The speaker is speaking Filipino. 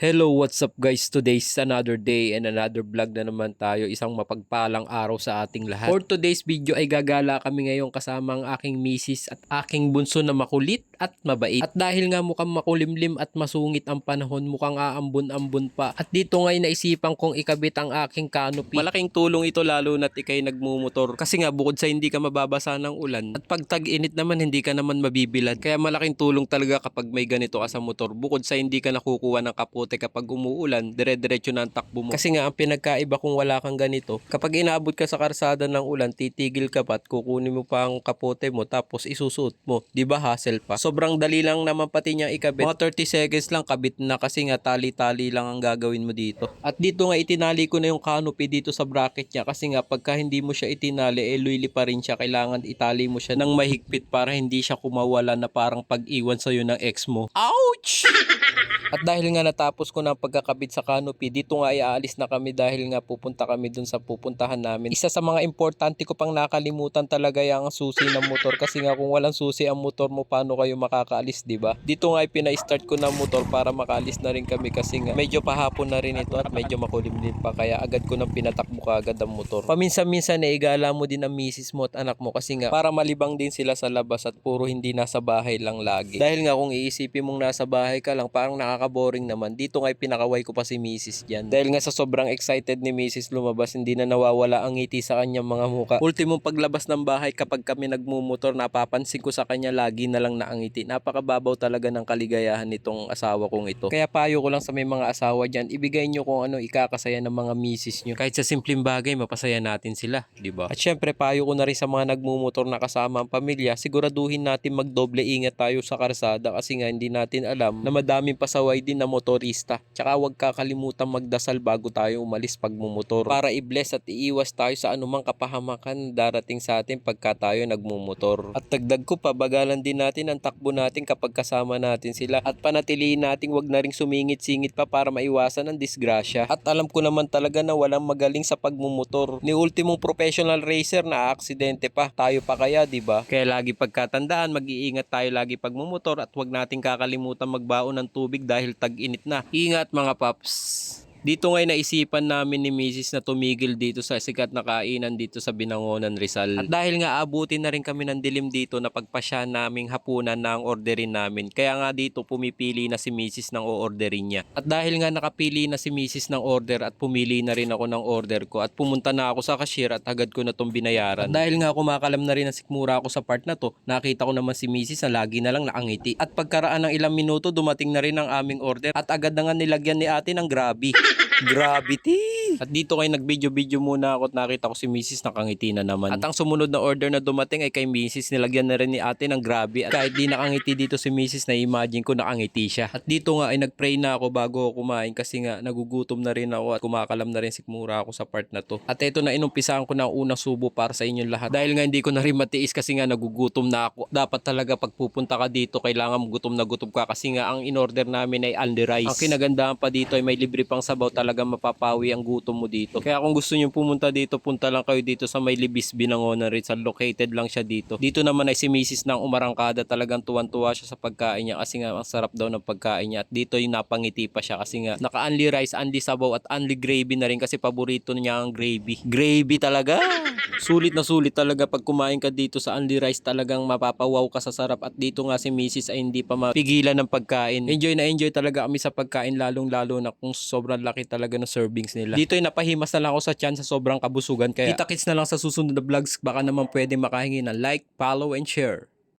Hello, what's up guys? Today's another day and another vlog na naman tayo. Isang mapagpalang araw sa ating lahat. For today's video ay gagala kami ngayon kasama ang aking misis at aking bunso na makulit at mabait. At dahil nga mukhang makulimlim at masungit ang panahon, mukhang aambon-ambon pa. At dito ngay naisipan kong ikabit ang aking canopy. Malaking tulong ito lalo na't ikay nagmumotor. Kasi nga bukod sa hindi ka mababasa ng ulan at pag tag-init naman hindi ka naman mabibilad. Kaya malaking tulong talaga kapag may ganito ka sa motor. Bukod sa hindi ka nakukuha ng kapote kapag umuulan, dire-diretso na ang takbo mo. Kasi nga ang pinagkaiba kung wala kang ganito, kapag inaabot ka sa karsada ng ulan, titigil ka pa at kukunin mo pa ang kapote mo tapos isusuot mo. 'Di ba hassle pa? Sobrang dali lang naman pati niya ikabit. Mga 30 seconds lang kabit na kasi nga tali-tali lang ang gagawin mo dito. At dito nga itinali ko na yung canopy dito sa bracket niya kasi nga pagka hindi mo siya itinali, eh luili pa rin siya. Kailangan itali mo siya ng mahigpit para hindi siya kumawala na parang pag-iwan sa'yo ng ex mo. Ouch! At dahil nga natapos ko na ang pagkakabit sa canopy, dito nga ay aalis na kami dahil nga pupunta kami dun sa pupuntahan namin. Isa sa mga importante ko pang nakalimutan talaga yung susi ng motor kasi nga kung walang susi ang motor mo, paano kayo makakaalis, di ba? Dito nga ay pina-start ko ng motor para makaalis na rin kami kasi nga medyo pahapon na rin ito at medyo makulimlim pa kaya agad ko nang pinatakbo kaagad ang motor. Paminsan-minsan na igala mo din ang misis mo at anak mo kasi nga para malibang din sila sa labas at puro hindi nasa bahay lang lagi. Dahil nga kung iisipin mong nasa bahay ka lang, parang nakaka-boring naman. Dito nga ay pinakaway ko pa si misis dyan. Dahil nga sa sobrang excited ni misis lumabas, hindi na nawawala ang ngiti sa kanyang mga muka. Ultimong paglabas ng bahay kapag kami nagmumotor, napapansin ko sa kanya lagi na lang naangiti. Napakababaw talaga ng kaligayahan nitong asawa kong ito. Kaya payo ko lang sa may mga asawa dyan, ibigay nyo kung ano ikakasaya ng mga misis nyo. Kahit sa simpleng bagay, mapasaya natin sila, di ba? At syempre, payo ko na rin sa mga nagmumotor na kasama ang pamilya, siguraduhin natin magdoble ingat tayo sa karsada kasi nga hindi natin alam na madaming pasaway din na motorista. Tsaka huwag kakalimutan magdasal bago tayo umalis pag mumotor para i-bless at iiwas tayo sa anumang kapahamakan darating sa atin pagka tayo nagmumotor. At dagdag ko pa, bagalan din natin ang takbo natin kapag kasama natin sila at panatilihin natin wag na ring sumingit-singit pa para maiwasan ang disgrasya. At alam ko naman talaga na walang magaling sa pagmumotor. Ni ultimong professional racer na aksidente pa. Tayo pa kaya, di ba? Kaya lagi pagkatandaan, mag-iingat tayo lagi pag mumotor at wag nating kakalimutan magbaon ng tubig dahil tag-init na. Ingat mga paps! Dito ngay naisipan namin ni Mrs. na tumigil dito sa sikat na kainan dito sa Binangonan Rizal. At dahil nga abutin na rin kami ng dilim dito na pagpasya naming hapunan na ang orderin namin. Kaya nga dito pumipili na si Mrs. ng o-orderin niya. At dahil nga nakapili na si Mrs. ng order at pumili na rin ako ng order ko at pumunta na ako sa cashier at agad ko na tong binayaran. At dahil nga kumakalam na rin ang sikmura ako sa part na to, nakita ko naman si Mrs. na lagi na lang nakangiti. At pagkaraan ng ilang minuto, dumating na rin ang aming order at agad na nga nilagyan ni ate ng grabe. Gravity! At dito kayo nag-video-video muna ako at nakita ko si Mrs. nakangiti na naman. At ang sumunod na order na dumating ay kay Mrs. Nilagyan na rin ni ate ng grabe. At kahit di nakangiti dito si Mrs. na imagine ko nakangiti siya. At dito nga ay nag-pray na ako bago ako kumain kasi nga nagugutom na rin ako at kumakalam na rin sikmura ako sa part na to. At ito na inumpisahan ko na ang unang subo para sa inyong lahat. Dahil nga hindi ko na rin matiis kasi nga nagugutom na ako. Dapat talaga pag pupunta ka dito kailangan gutom na gutom ka kasi nga ang in-order namin ay only rice. Ang kinagandahan pa dito ay may libre pang sabaw talaga mapapawi ang gutom mo dito. Kaya kung gusto niyo pumunta dito, punta lang kayo dito sa may Libis Binangonan Rizal. Located lang siya dito. Dito naman ay si Mrs. ng umarangkada. Talagang tuwan-tuwa siya sa pagkain niya kasi nga ang sarap daw ng pagkain niya. At dito yung napangiti pa siya kasi nga naka-only rice, only sabaw at only gravy na rin kasi paborito niya ang gravy. Gravy talaga! Sulit na sulit talaga pag kumain ka dito sa only rice talagang mapapawaw ka sa sarap at dito nga si Mrs. ay hindi pa mapigilan ng pagkain. Enjoy na enjoy talaga kami sa pagkain lalong lalo na kung sobrang laki talaga ng servings nila. Dito ay napahimas na lang ako sa tiyan sa sobrang kabusugan kaya kita-kits na lang sa susunod na vlogs baka naman pwede makahingi ng like, follow, and share.